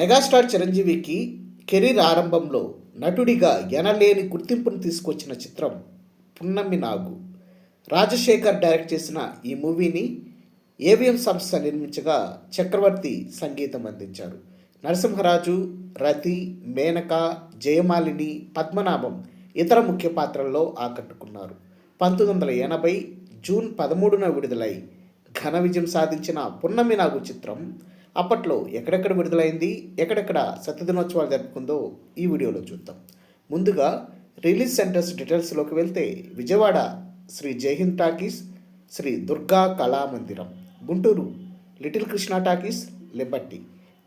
Megastar చిరంజీవికి career ఆరంభంలో నటుడిగా ఎనలేని గుర్తింపును తీసుకొచ్చిన చిత్రం పున్నమి నాగు. రాజశేఖర్ డైరెక్ట్ చేసిన ఈ మూవీని ఏవిఎం సంస్థ నిర్మించగా చక్రవర్తి సంగీతం అందించారు. నరసింహరాజు రతి మేనక జయమాలిని పద్మనాభం ఇతర ముఖ్య పాత్రల్లో ఆకట్టుకున్నారు. పంతొమ్మిది వందల ఎనభై జూన్ పదమూడున విడుదలై ఘన విజయం సాధించిన పున్నమి నాగు చిత్రం అప్పట్లో ఎక్కడెక్కడ విడుదలైంది ఎక్కడెక్కడ సత్యదినోత్సవాలు జరుపుకుందో ఈ వీడియోలో చూద్దాం. ముందుగా రిలీజ్ సెంటర్స్ డీటెయిల్స్లోకి వెళ్తే Vijayawada Sri Jaihind talkies Sri Durga Kalamandiram Guntur Little Krishna talkies Liberty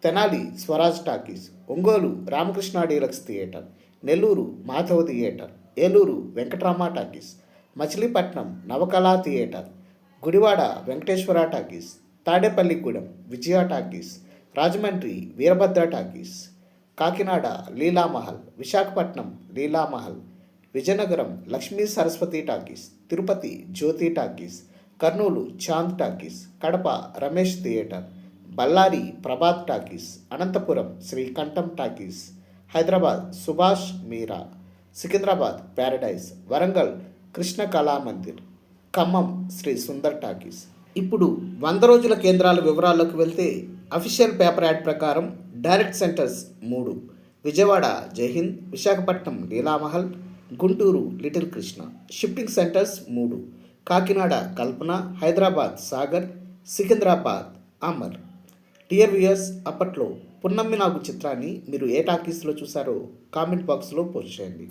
Tenali Swaraj talkies Ongole Ramakrishna Deluxe theatre Nellore Madhava theatre Eluru Venkatrama talkies Machilipatnam Navakala theatre Gudivada Venkateswara talkies Tadepalligudem Vijaya talkies Rajahmundry Veerabhadra talkies Kakinada Leelamahal Visakhapatnam Leelamahal Vizianagaram Lakshmi Saraswathi talkies Tirupati Jyothi talkies Kurnool Chand talkies Kadapa Ramesh theatre Bellary Prabhat talkies Anantapur Sri Kantham talkies Hyderabad Subhash Meera Secunderabad Paradise Warangal Krishna Kala Mandir Khammam Sri Sundar talkies. ఇప్పుడు వంద రోజుల కేంద్రాల వివరాల్లోకి వెళ్తే official paper ad ప్రకారం direct centres మూడు. Vijayawada Jaihind Visakhapatnam Leelamahal Guntur Little Krishna. Shifting centres మూడు. Kakinada Kalpana Hyderabad Sagar Secunderabad Amar dear viewers అప్పట్లో పున్నమ్మి నాగు చిత్రాన్ని మీరు ఏ టాకీస్లో చూసారో కామెంట్ బాక్స్లో పోస్ట్ చేయండి.